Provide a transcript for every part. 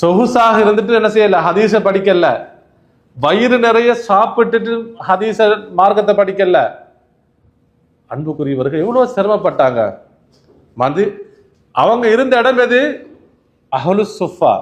சொகுசாக இருந்துட்டு என்ன செய்யல? ஹதீஸை படிக்கல. வயிறு நிறைய சாப்பிட்டுட்டு ஹதீச மார்க்கத்தை படிக்கல. அன்புக்குரியவர்கள் எவ்வளவு சிரமப்பட்டாங்க. மதி அவங்க இருந்த இடம் எது? அஹ்லு சுஃபா.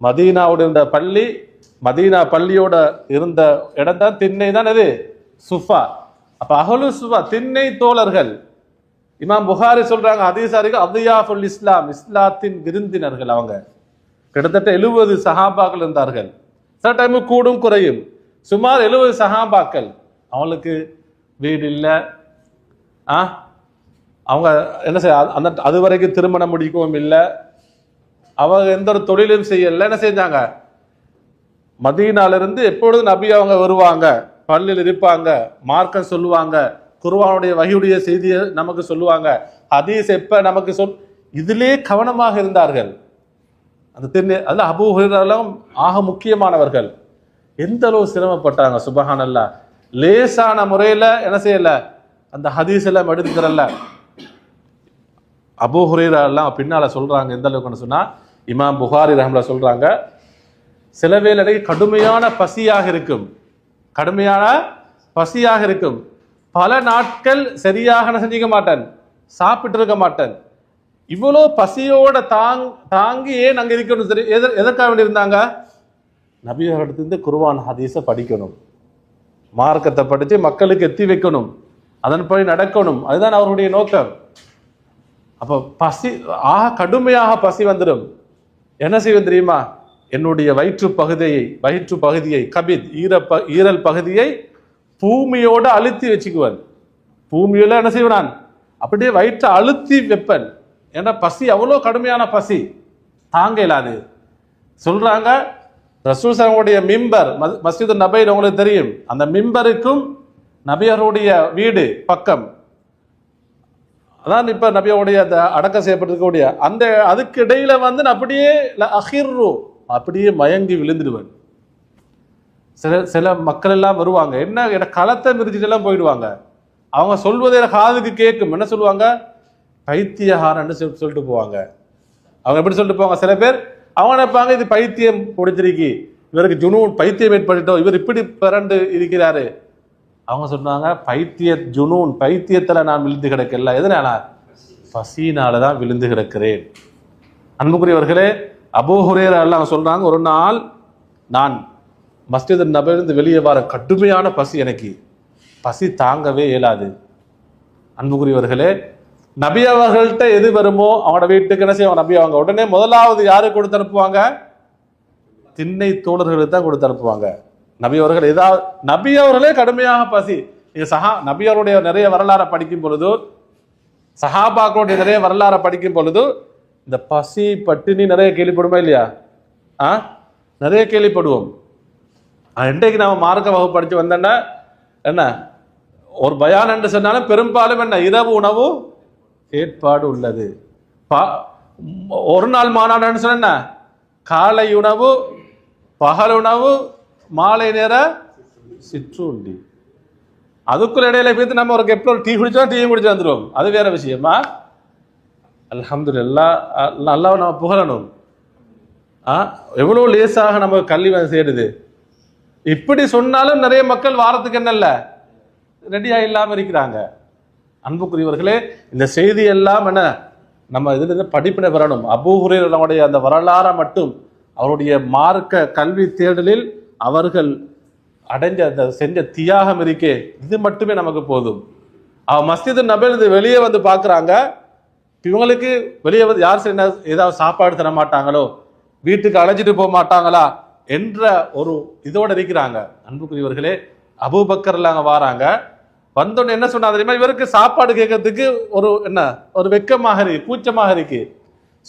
மதீனாவோட இருந்த பள்ளி மதீனா பள்ளியோட இருந்த இடம் தான் திண்ணை தான் எது? சுஃபா. அப்ப அஹ்லு சுஃபா திண்ணை தோழர்கள். இமாம் புகாரி சொல்றாங்க ஹதீஸாரிகள் அவ்தியாஃபுல் இஸ்லாம் இஸ்லாத்தின் விருந்தினர்கள் அவங்க. கிட்டத்தட்ட எழுபது சஹாபாக்கள் இருந்தார்கள். சில டைம் கூடும் குறையும். சுமார் எழுபது சஹாபாக்கள். அவங்களுக்கு வீடு இல்லை. ஆ? அவங்க என்ன செய்ய அது- அந்த அது வரைக்கும் திருமணம் முடிக்கவும் இல்லை. அவங்க எந்த ஒரு தொழிலும் செய்யல. என்ன செஞ்சாங்க? மதியனாலிருந்து எப்பொழுது எப்பொழுதும் நபி அவங்க வருவாங்க? பள்ளியில் இருப்பாங்க. மார்க்கம் சொல்லுவாங்க. குருவானுடைய வகையுடைய செய்தியை நமக்கு சொல்லுவாங்க. ஹதீஸ் எப்ப நமக்கு சொல் இதிலே கவனமாக இருந்தார்கள். அந்த திரு அல்ல அபூ ஹுரைராலாம் ஆக முக்கியமானவர்கள். எந்த அளவு சிரமப்பட்டாங்க சுபஹானல்லா. லேசான முறையில் என்ன செய்யல? அந்த ஹதீஸ் எல்லாம் எடுத்துக்கிறல்ல. அபூ ஹுரைரா பின்னால் சொல்கிறாங்க எந்த அளவுக்குன்னு சொன்னால் இமாம் புகாரி ரஹம்ல சொல்கிறாங்க சில வேளை கடுமையான பசியாக இருக்கும். கடுமையான பசியாக இருக்கும். பல நாட்கள் சரியாக நான் செஞ்சுக்க மாட்டேன். சாப்பிட்டு இருக்க மாட்டேன். இவ்வளோ பசியோட தாங் தாங்கி ஏன் இருக்கணும் சரி. எத எதற்காக வேண்டி இருந்தாங்க? நபியர்களிடத்திலிருந்து குருவான் ஹதீஸை படிக்கணும். மார்க்கத்தை படித்து மக்களுக்கு எத்தி வைக்கணும். அதன்படி நடக்கணும். அதுதான் அவருடைய நோக்கம். அப்போ பசி ஆக கடுமையாக பசி வந்துடும். என்ன செய்வது தெரியுமா? என்னுடைய வயிற்று பகுதியை வயிற்று பகுதியை கபித் ஈர ப ஈரல் பகுதியை பூமியோடு அழுத்தி வச்சுக்குவன். பூமியில் என்ன செய்வான் அப்படியே வயிற்றை அழுத்தி வைப்பன். ஏன்னா பசி அவ்வளோ கடுமையான பசி. தாங்க அது சொல்கிறாங்க ரசூல் மிம்பர் மஸ்- நபைன்னு உங்களுக்கு தெரியும். அந்த மிம்பருக்கும் நபியருடைய வீடு பக்கம். அதான் இப்போ நபியோடைய அடக்கம் செய்யப்பட்டிருக்கக்கூடிய. அந்த அதுக்கு இடையில வந்து நான் அப்படியே அஹிர்ரு. அப்படியே மயங்கி விழுந்துடுவேன். சில சில மக்கள் எல்லாம் வருவாங்க. என்ன என்ன களத்தை மிதிச்சுட்டு எல்லாம் போயிடுவாங்க. அவங்க சொல்வதை காதுக்கு கேட்கும். என்ன சொல்லுவாங்க? பைத்தியகாரன்னு சொல்லி சொல்லிட்டு போவாங்க. அவங்க எப்படி சொல்லிட்டு போவாங்க? சில பேர் அவங்க நினைப்பாங்க இது பைத்தியம் பிடிச்சிருக்கு. இவருக்கு ஜுனூன் பைத்தியம் ஏற்பட்டுட்டோம். இவர் இப்படி பிறண்டு இருக்கிறாரு. அவங்க சொன்னாங்க பைத்திய ஜுனூன் பைத்தியத்தில் நான் விழுந்து கிடக்கல. எதனால பசினால தான் விழுந்து கிடக்கிறேன். அன்புக்குரியவர்களே அபோஹுரேர் எல்லாம் சொல்றாங்க ஒரு நாள் நான் மஸ்ஜித் நபரிலிருந்து வெளியே வர கடுமையான பசி எனக்கு. பசி தாங்கவே இயலாது. அன்புக்குரியவர்களே நபி அவர்கள்ட்ட எது வருமோ அவனோட வீட்டுக்கு என்ன செய்வாங்க? நபி அவங்க உடனே முதலாவது யாரு கொடுத்து அனுப்புவாங்க? திண்ணை தோழர்களுக்கு தான் கொடுத்து அனுப்புவாங்க. நபி அவர்கள் ஏதாவது நபி அவர்களே கடுமையாக பசி. நீங்க சஹா நபி அவருடைய நிறைய வரலாறை படிக்கும் பொழுது சஹாபாக்களுடைய நிறைய வரலாறை படிக்கும் பொழுது இந்த பசி பட்டினி நிறைய கேள்விப்படுமா இல்லையா? ஆ? நிறைய கேள்விப்படுவோம். இன்றைக்கு நாம மார்க்க வகுப்பு படிச்சு வந்தோன்னா என்ன? ஒரு பயான் என்று சொன்னாலும் பெரும்பாலும் என்ன? இரவு உணவு ஏற்பாடு உள்ளது. பா- ஒரு நாள் மாநாடுன்னு சொன்ன காலை உணவு பகல் உணவு மாலை நேர சிற்றுண்டி. அதுக்குள்ள இடையில போய் நம்ம ஒரு எப்போ டீ குடிச்சோம் டீயும் குடிச்சு வந்துடுவோம் அது வேற விஷயமா? அலமது அல்லா நல்லா நம்ம புகழணும். ஆ எவ்வளோ லேசாக நம்ம கல்வி வந்து சேருது. இப்படி சொன்னாலும் நிறைய மக்கள் வாரத்துக்கு என்னல்ல? ரெடியாக இல்லாமல் இருக்கிறாங்க. அன்புக்குரியவர்களே இந்த செய்தி எல்லாம் என்ன? நம்ம இதிலிருந்து படிப்பினை பெறணும் அபூஹுரையுடைய அந்த வரலாறை மட்டும் அவருடைய மார்க்க கல்வி தேடலில் அவர்கள் அடைஞ்ச அந்த செஞ்ச தியாகம் இருக்கே இது மட்டுமே நமக்கு போதும். அவ மஸ்ஜிது நபேல் இது வெளியே வந்து பார்க்குறாங்க இவங்களுக்கு வெளியே வந்து யார் சரி என்ன ஏதாவது சாப்பாடு தர மாட்டாங்களோ வீட்டுக்கு அழைச்சிட்டு போக மாட்டாங்களா என்ற ஒரு இதோடு இருக்கிறாங்க. அன்புக்குரியவர்களே அபூபக்கர்ல அங்க வாராங்க. வந்தோடனே என்ன சொன்னா தெரியுமா? இவருக்கு சாப்பாடு கேட்கறதுக்கு ஒரு என்ன? ஒரு வெக்கமாக இருக்கு கூச்சமாக இருக்கு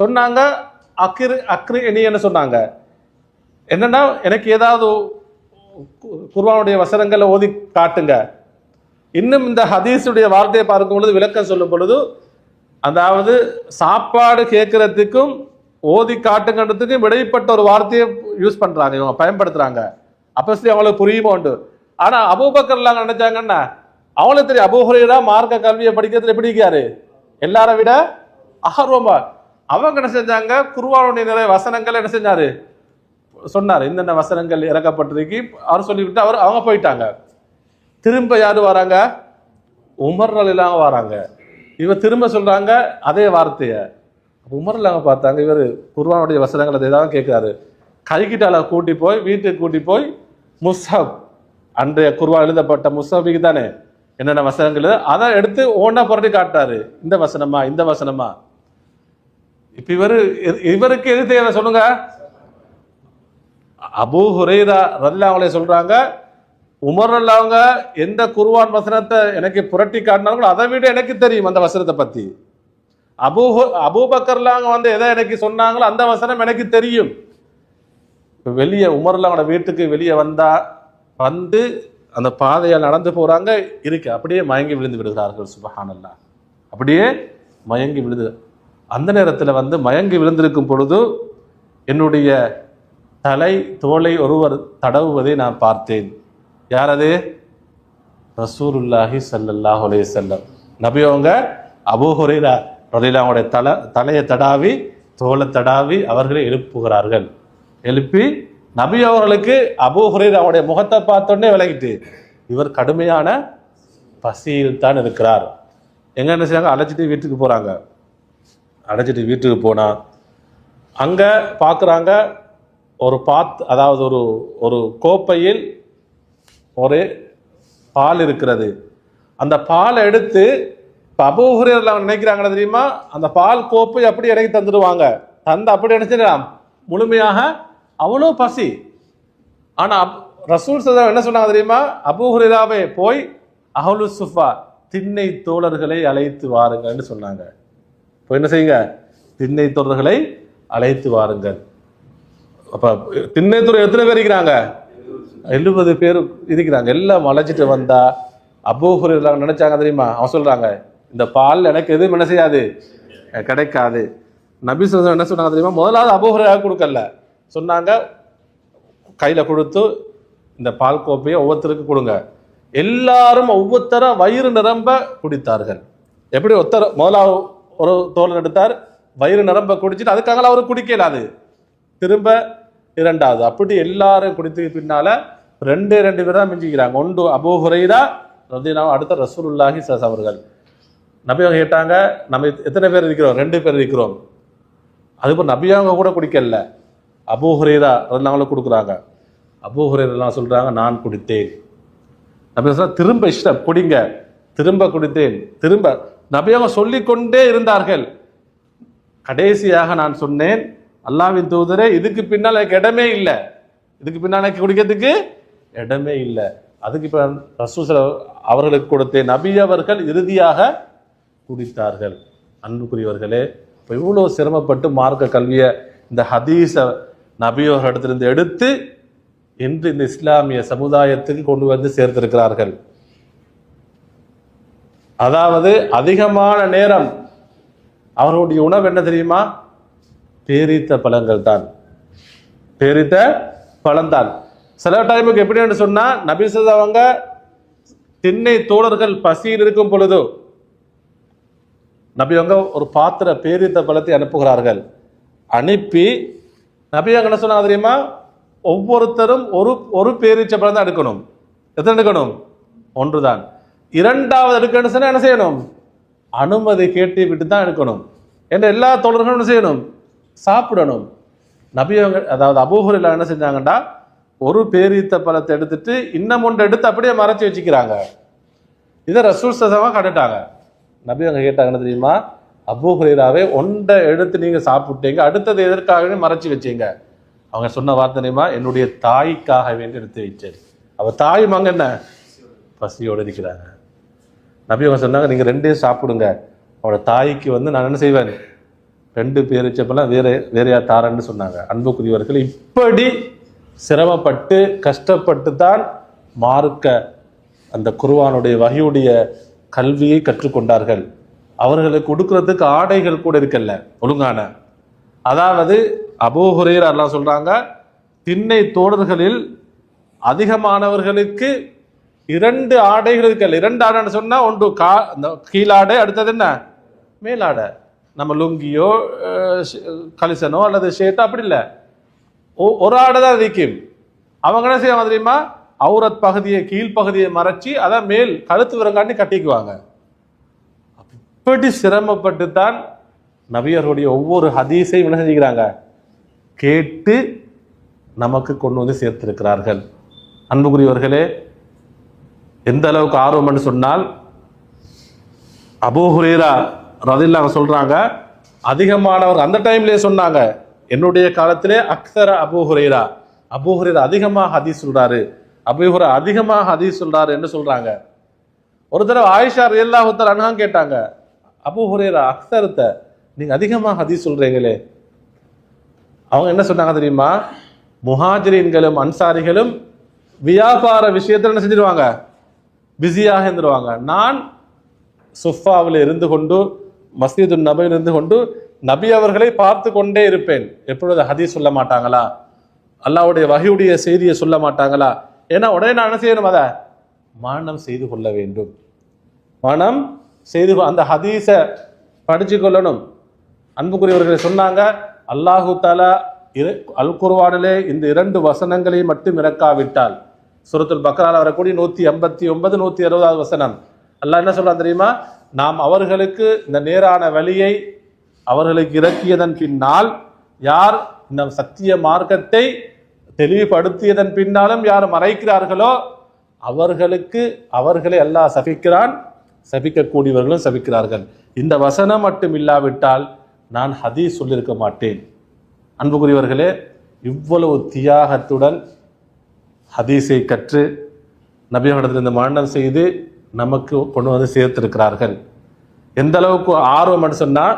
சொன்னாங்க அக்ரு அக்ரு என்ன சொன்னாங்க? என்னன்னா எனக்கு ஏதாவது குர்வானுடைய வசனங்களை ஓதி காட்டுங்க. இன்னும் இந்த ஹதீஸுடைய வார்த்தையை பார்க்கும் பொழுது விளக்கம் சொல்லும் பொழுது அதாவது சாப்பாடு கேட்கறதுக்கும் ஓதி காட்டுங்கிறதுக்கும் இடைப்பட்ட ஒரு வார்த்தையை யூஸ் பண்றாங்க. இவங்க பயன்படுத்துறாங்க. அப்போ சரி அவங்களுக்கு புரியுமா உண்டு. ஆனா அபூபக்கர்லாம் நினைச்சாங்கன்னா அவங்களுக்கு தெரியும். அபூஹுரைரா மார்க்க கல்வியை படிக்கிறது எப்படி இருக்காரு? எல்லாரை விட ஆர்வமா அவங்க என்ன செஞ்சாங்க? குருவானுடைய நிறைய வசனங்கள் என்ன செஞ்சாரு? சொன்னார். என்னென்ன வசனங்கள் இறக்கப்பட்டிருக்கு. அவர் சொல்லிவிட்டு அவர் அவங்க போயிட்டாங்க. திரும்ப யார் வராங்க? உமர்றல் இல்லாம வராங்க. இவர் திரும்ப சொல்றாங்க அதே வார்த்தையை. உமர் அவங்க பார்த்தாங்க. இவர் குருவானுடைய வசனங்கள் அதை தான் கேட்குறாரு. கைகிட்டால கூட்டி போய் வீட்டுக்கு கூட்டி போய் முஸ்ஹப் அன்றைய குருவா எழுதப்பட்ட முஸ்ஹபிக்கு தானே? என்னென்ன வசனங்கள் அதை எடுத்து ஓனா புரட்டி காட்டாரு இந்த வசனமா இந்த வசனமா. இப்ப இவரு இவருக்கு எது தேவை சொல்லுங்க? அபூ ஹுரேரா ரதில் அவங்களே சொல்றாங்க உமர் அவங்க எந்த குருவான் வசனத்தை எனக்கு புரட்டி காட்டினாங்களோ அதை விட எனக்கு தெரியும் அந்த வசனத்தை பத்தி. அபூ அபூபக்கர்லாங்க வந்து எதை எனக்கு சொன்னாங்களோ அந்த வசனம் எனக்கு தெரியும். வெளியே உமர்லாவோட வீட்டுக்கு வெளியே வந்தா வந்து அந்த பாதையால் நடந்து போகிறாங்க இருக்கு. அப்படியே மயங்கி விழுந்து விடுகிறார்கள் சுபஹானல்லா. அப்படியே மயங்கி விழுது அந்த நேரத்தில் வந்து மயங்கி விழுந்திருக்கும் பொழுது என்னுடைய தலை தோலை ஒருவர் தடவுவதை நான் பார்த்தேன். யார் அது? ரசூருல்லாஹி சல்லல்லாஹ் ஒலே செல்லம் நபி அவங்க அபூ ஹுரைரா ரலியல்லாஹுடைய தலை தலையை தடாவி தோலை தடாவி அவர்களை எழுப்புகிறார்கள். எழுப்பி நபி அவர்களுக்கு அபூ அவருடைய முகத்தை பார்த்தோன்னே விலகிட்டு இவர் கடுமையான பசியில் தான் இருக்கிறார். எங்கே என்ன செய்றாங்க? அழைச்சிட்டு வீட்டுக்கு போகிறாங்க அழைச்சிட்டு வீட்டுக்கு போனால் அங்கே பார்க்குறாங்க ஒரு பாத் அதாவது ஒரு ஒரு கோப்பையில் ஒரு பால் இருக்கிறது. அந்த பாலை எடுத்து இப்போ அபூஹுரியர் அவங்க நினைக்கிறாங்களா தெரியுமா? அந்த பால் கோப்பை அப்படி இறக்கி தந்துடுவாங்க. தந்து அப்படி நினைச்சிடலாம் முழுமையாக அவ்வளோ பசி. ஆனால் அப்- ரசூல் சதா என்ன சொன்னாங்க தெரியுமா? அபூஹுரிதாவே போய் அஹ்லு சுஃபா திண்ணை தோழர்களை அழைத்து வாருங்கள்னு சொன்னாங்க. இப்போ என்ன செய்யுங்க? திண்ணை தோழர்களை அழைத்து வாருங்கள். அப்போ திண்ணை தோழர் எத்தனை பேர் இருக்கிறாங்க? எழுபது பேர் இருக்கிறாங்க. எல்லாம் வளைச்சிட்டு வந்தா அபூஹுரிராங்க நினைச்சாங்க தெரியுமா? அவன் சொல்றாங்க இந்த பால் எனக்கு எதுவும் என்ன செய்யாது? கிடைக்காது. நபி சொல்லி என்ன சொன்னாங்க தெரியுமா? முதலாவது அபூஹுராக கொடுக்கல. சொன்னாங்க கையில் கொடுத்து இந்த பால் கோப்பையை ஒவ்வொருத்தருக்கு கொடுங்க. எல்லாரும் ஒவ்வொருத்தர வயிறு நிரம்ப குடித்தார்கள். எப்படி ஒருத்தர் முதலாவது ஒரு தோல் எடுத்தார் வயிறு நிரம்ப குடிச்சிட்டு அதுக்காக அவர் குடிக்கலாது திரும்ப இரண்டாவது அப்படி எல்லாரும் குடித்ததுக்கு பின்னால ரெண்டு ரெண்டு பேர் தான் மிஞ்சிக்கிறாங்க. ஒன்று அபோ ஹுரைரா ரதியல்லாஹு அடுத்த ரசூலுல்லாஹி சஸ் அவர்கள். நபியவங்க கேட்டாங்க நம்ம எத்தனை பேர் இருக்கிறோம்? ரெண்டு பேர் இருக்கிறோம். அதுபோல் நபியவங்க கூட குடிக்கல. அபூ அதெல்லாம் கொடுக்குறாங்க. அபூ சொல்கிறாங்க நான் குடித்தேன். நபி சொல்ல திரும்ப இஷ்டம் குடிங்க. திரும்ப குடித்தேன். திரும்ப நபியாக சொல்லிக்கொண்டே இருந்தார்கள். கடைசியாக நான் சொன்னேன் அல்லாவின் தூதரே இதுக்கு பின்னால் எனக்கு இடமே இல்லை. இதுக்கு பின்னால் எனக்கு குடிக்கிறதுக்கு இடமே இல்லை. அதுக்கு இப்போ ரசூசல அவர்களுக்கு கொடுத்தேன் நபி அவர்கள் இறுதியாக குடித்தார்கள். அன்புக்குரியவர்களே இப்போ இவ்வளோ சிரமப்பட்டு மார்க்க கல்வியை இந்த ஹதீஸை நபி அவர்களிடத்திலிருந்து எடுத்து இன்று இந்த இஸ்லாமிய சமுதாயத்துக்கு கொண்டு வந்து சேர்த்திருக்கிறார்கள். அதாவது அதிகமான நேரம் அவர்களுடைய உணவு என்ன தெரியுமா? பேரித்த பழங்கள் தான். பேரித்த பழம்தான் சில டைமுக்கு எப்படின்னு சொன்னா நபி அவங்க திண்ணை தோழர்கள் பசியில் இருக்கும் பொழுது நபி அவங்க ஒரு பாத்திர பேரித்த பழத்தை அனுப்புகிறார்கள். அனுப்பி நபி அவங்க என்ன சொன்னாங்க தெரியுமா? ஒவ்வொருத்தரும் ஒரு ஒரு பேரீச்சப்பழம் தான் எடுக்கணும். எத்தனை எடுக்கணும்? ஒன்று தான் இரண்டாவது எடுக்கணும் சொன்னால் என்ன செய்யணும்? அனுமதி கேட்டு விட்டு தான் எடுக்கணும். என்ற எல்லா தோழர்களும் என்ன செய்யணும்? சாப்பிடணும். நபியவங்க அதாவது அபூஹரில் என்ன செஞ்சாங்கன்னா ஒரு பேரீத்த பழத்தை எடுத்துட்டு இன்னும் ஒன்று எடுத்து அப்படியே மறைச்சி வச்சுக்கிறாங்க. இதை ரசூல் சதமாக கண்டுட்டாங்க நபி அவங்க கேட்டாங்கன்னு தெரியுமா? அபூஹுரைராவே ஒன்றை எடுத்து நீங்கள் சாப்பிட்டீங்க அடுத்தது எதற்காக மறைச்சி வச்சீங்க. அவங்க சொன்ன வார்த்தை என்னுடைய தாய்க்காக வேண்டி எடுத்து வச்சேன் அவள் தாய் மங்க என்ன? பசியோடு இருக்கிறாங்க. நபி அவங்க சொன்னாங்க நீங்கள் ரெண்டே சாப்பிடுங்க. அவனோட தாய்க்கு வந்து நான் என்ன செய்வேன்? ரெண்டு பேர் வச்சப்பெல்லாம் வேற வேறையா தாரன்னு சொன்னாங்க. அன்புக்குரியவர்கள் இப்படி சிரமப்பட்டு கஷ்டப்பட்டு தான் மார்க்க அந்த குருவானுடைய வகையுடைய கல்வியை கற்றுக்கொண்டார்கள். அவர்களுக்கு கொடுக்கறதுக்கு ஆடைகள் கூட இருக்கல்ல ஒழுங்கான. அதாவது அபூஹுரேர் எல்லாம் சொல்றாங்க திண்ணை தோழர்களில் அதிகமானவர்களுக்கு இரண்டு ஆடைகள் இருக்கல்ல. இரண்டு ஆடைன்னு சொன்னா ஒன்று கா இந்த கீழாடை அடுத்தது என்ன? மேலாடை. நம்ம லுங்கியோ கலிசனோ அல்லது ஷேட்டோ அப்படி இல்லை. ஒ- ஒரு ஆடை தான் இருக்கும் அவங்க என்ன செய்ய தெரியுமா? அவுரத் பகுதியை கீழ்ப்பகுதியை மறைச்சி அதை மேல் கழுத்து விரங்காண்டி கட்டிக்குவாங்க. இப்படி சிரமப்பட்டு தான் நபியர்களுடைய ஒவ்வொரு ஹதீஸையும் என்ன செஞ்சுக்கிறாங்க? கேட்டு நமக்கு கொண்டு வந்து சேர்த்திருக்கிறார்கள். அன்புக்குரியவர்களே எந்த அளவுக்கு ஆர்வம்னு சொன்னால் அபூ ஹுரேரா ரதில்லாங்க சொல்கிறாங்க அதிகமானவர் அந்த டைம்லேயே சொன்னாங்க. என்னுடைய காலத்திலே அக்சர அபூ ஹுரேரா. அதிகமாக ஹதீஸ் சொல்கிறாரு அபூ அதிகமாக ஹதீஸ் சொல்கிறாரு என்று சொல்கிறாங்க ஒரு தடவை ஆயிஷா ரியல்லாஹுத்தர் அன்ஹான் கேட்டாங்க. அப்போ ஹுரேரா அக்தரத்தை நீங்கள் அதிகமாக ஹதீஸ் சொல்கிறீங்களே அவங்க என்ன சொன்னாங்க தெரியுமா? முஹாஜிரின்களும் அன்சாரிகளும் வியாபார விஷயத்தில் என்ன செஞ்சிருவாங்க? பிஸியாக இருந்துருவாங்க. நான் சுஃபாவில் இருந்து கொண்டு மஸ்ஜிது நபியில் இருந்து கொண்டு நபி அவர்களை பார்த்து கொண்டே இருப்பேன். எப்பொழுது ஹதீஸ் சொல்ல மாட்டாங்களா? அல்லாவுடைய வகையுடைய செய்தியை சொல்ல மாட்டாங்களா? ஏன்னா உடனே நான் என்ன செய்யணும் அதை? மானம் செய்து கொள்ள வேண்டும். மனம் செய்து அந்த ஹதீஸை படித்து கொள்ளணும். அன்புக்குரியவர்களை சொன்னாங்க அல்லாஹு தாலா இரு- அல் குர்வானிலே இந்த இரண்டு வசனங்களை மட்டும் இறக்காவிட்டால். சுரத்துல் பக்ரால் வரக்கூடிய நூற்றி ஐம்பத்தி ஒன்பது நூற்றி அறுபதாவது வசனம். அல்லாஹ் என்ன சொல்கிறான் தெரியுமா? நாம் அவர்களுக்கு இந்த நேரான வழியை அவர்களுக்கு இறக்கியதன் பின்னால் யார் இந்த சத்திய மார்க்கத்தை தெளிவுபடுத்தியதன் பின்னாலும் யார் மறைக்கிறார்களோ அவர்களுக்கு அவர்களை அல்லாஹ் சகிக்கிறான் சபிக்கக்கூடியவர்களும் சபிக்கிறார்கள். இந்த வசனம் மட்டும் இல்லாவிட்டால் நான் ஹதீஸ் சொல்லியிருக்க மாட்டேன். அன்புக்குரியவர்களே இவ்வளவு தியாகத்துடன் ஹதீஸை கற்று நபிகளிடத்திலிருந்து மரணம் செய்து நமக்கு கொண்டு வந்து சேர்த்திருக்கிறார்கள். எந்த அளவுக்கு ஆர்வம்னு சொன்னால்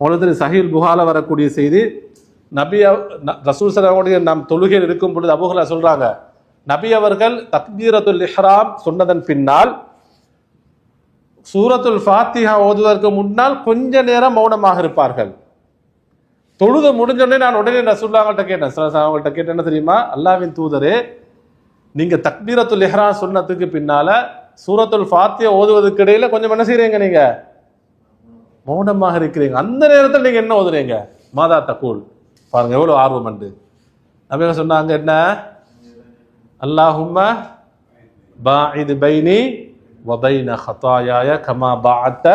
உங்களுக்கு சஹீல் புகால வரக்கூடிய செய்தி நபி ரசூல் சலாமுடைய நாம் தொழுகையில் இருக்கும் பொழுது அபுகலா சொல்றாங்க நபி அவர்கள் தக்பீரத்துல் இஹ்ராம் சொன்னதன் பின்னால் சூரத்துல் ஃபாத்திஹா ஓதுவதற்கு முன்னால் கொஞ்ச நேரம் மௌனமாக இருப்பார்கள். தொழுது முடிஞ்சோடனே நான் உடனே ரசூல்லாங்கள்ட்ட கேட்டேன். அவங்கள்ட்ட கேட்டேன் என்ன தெரியுமா? அல்லாவின் தூதரே நீங்கள் தக்பீரத்துல் இஹ்ராம் சொன்னதுக்கு பின்னால் சூரத்துல் ஃபாத்தியா ஓதுவதற்கு இடையில் கொஞ்சம் என்ன செய்கிறீங்க நீங்கள் மௌனமாக இருக்கிறீங்க. அந்த நேரத்தில் நீங்கள் என்ன ஓதுறீங்க? மாதா தக்கூல் பாருங்க எவ்வளோ ஆர்வம் உண்டு. நம்ம சொன்னாங்க என்ன? அல்லாஹும்ம பாஇது பைனி வபைன ஹதாயாய கமா பாத்த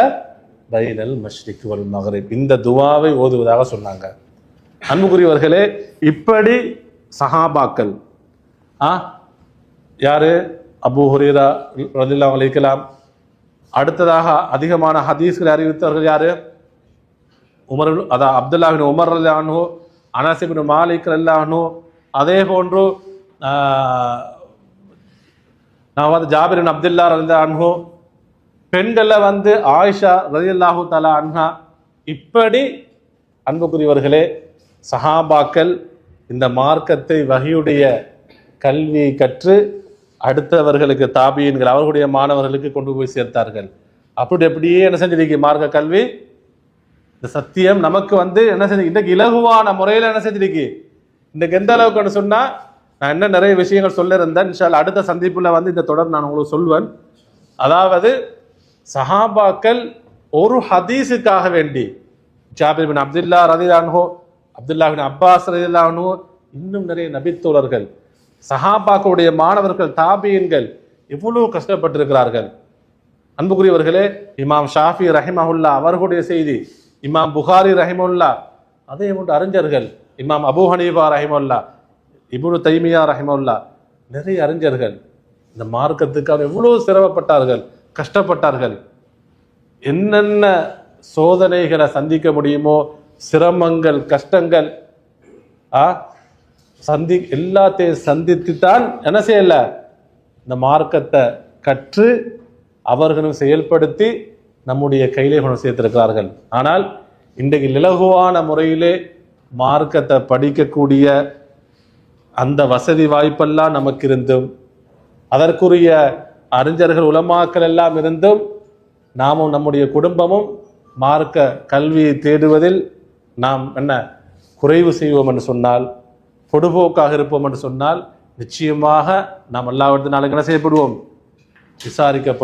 பைனல் மஷ்ரிக் வல் மகரிப் இந்த துவாவை ஓதுவதாக சொன்னாங்க. அன்புக்குரியவர்களே இப்படி சஹாபாக்கள் ஆ யாரு? அபு ஹுரீரா ரலியல்லாஹு அன்ஹு இருக்கலாம் அடுத்ததாக அதிகமான ஹதீஸ்களை அறிவித்தவர்கள் யாரு? உமர் அதான் அப்துல்லாஹின் உமர் அல்லானு அனாசிபின் மாலிக் அல்லானு அதே போன்று நான் வந்து ஜாபிரின் அப்துல்லா அன்ஹு பெண்களை வந்து ஆயிஷா ரலியல்லாஹு தலா அன்ஹா இப்படி அன்புக்குரியவர்களே சஹாபாக்கள் இந்த மார்க்கத்தை வகையுடைய கல்வியை கற்று அடுத்தவர்களுக்கு தாபியன்கள் அவர்களுடைய மாணவர்களுக்கு கொண்டு போய் சேர்த்தார்கள். அப்படி அப்படியே என்ன செஞ்சிருக்கு மார்க்க கல்வி? இந்த சத்தியம் நமக்கு வந்து என்ன செஞ்சு இன்றைக்கு இலகுவான முறையில் என்ன செஞ்சிருக்கு இன்றைக்கு எந்த அளவுக்குன்னு சொன்னால் நான் என்ன நிறைய விஷயங்கள் சொல்லியிருந்தேன் இன்ஷால் அடுத்த சந்திப்பில் வந்து இந்த தொடர் நான் உங்களுக்கு சொல்வேன். அதாவது சஹாபாக்கள் ஒரு ஹதீஸுக்காக வேண்டி ஜாபிர் பின் அப்துல்லா ரதிலானோ அப்துல்லா பின் அப்பாஸ் ரதிலானோ இன்னும் நிறைய நபித்தோழர்கள் சஹாபாக்களுடைய மாணவர்கள் தாபியன்கள் எவ்வளவு கஷ்டப்பட்டிருக்கிறார்கள். அன்புக்குரியவர்களே இமாம் ஷாஃபி ரஹிமஹுல்லா அவர்களுடைய செய்தி இமாம் புகாரி ரஹிமுல்லா அதே போன்று அறிஞர்கள் இமாம் அபு ஹனீஃபா ரஹிமுல்லா இவ்வளோ தைமியா ரஹிமல்லா நிறைய அறிஞர்கள் இந்த மார்க்கத்துக்காக எவ்வளவு சிரமப்பட்டார்கள் கஷ்டப்பட்டார்கள். என்னென்ன சோதனைகளை சந்திக்க முடியுமோ சிரமங்கள் கஷ்டங்கள் ஆ? சந்தி எல்லாத்தையும் சந்தித்து தான் என்ன செய்யல? இந்த மார்க்கத்தை கற்று அவர்களும் செயல்படுத்தி நம்முடைய கையிலே கொண்டு சேர்த்திருக்கிறார்கள். ஆனால் இன்றைக்கு இலகுவான முறையிலே மார்க்கத்தை படிக்கக்கூடிய அந்த வசதி வாய்ப்பெல்லாம் நமக்கு இருந்தும் அதற்குரிய அறிஞர்கள் உலமாக்கள் எல்லாம் இருந்தும் நாமும் நம்முடைய குடும்பமும் மார்க்க கல்வியை தேடுவதில் நாம் என்ன குறைவு செய்வோம் என்று சொன்னால் பொடுபோக்காக இருப்போம் என்று சொன்னால் நிச்சயமாக நாம் எல்லாவற்றினாலும் என்ன செய்யப்படுவோம்? விசாரிக்கப்படும்.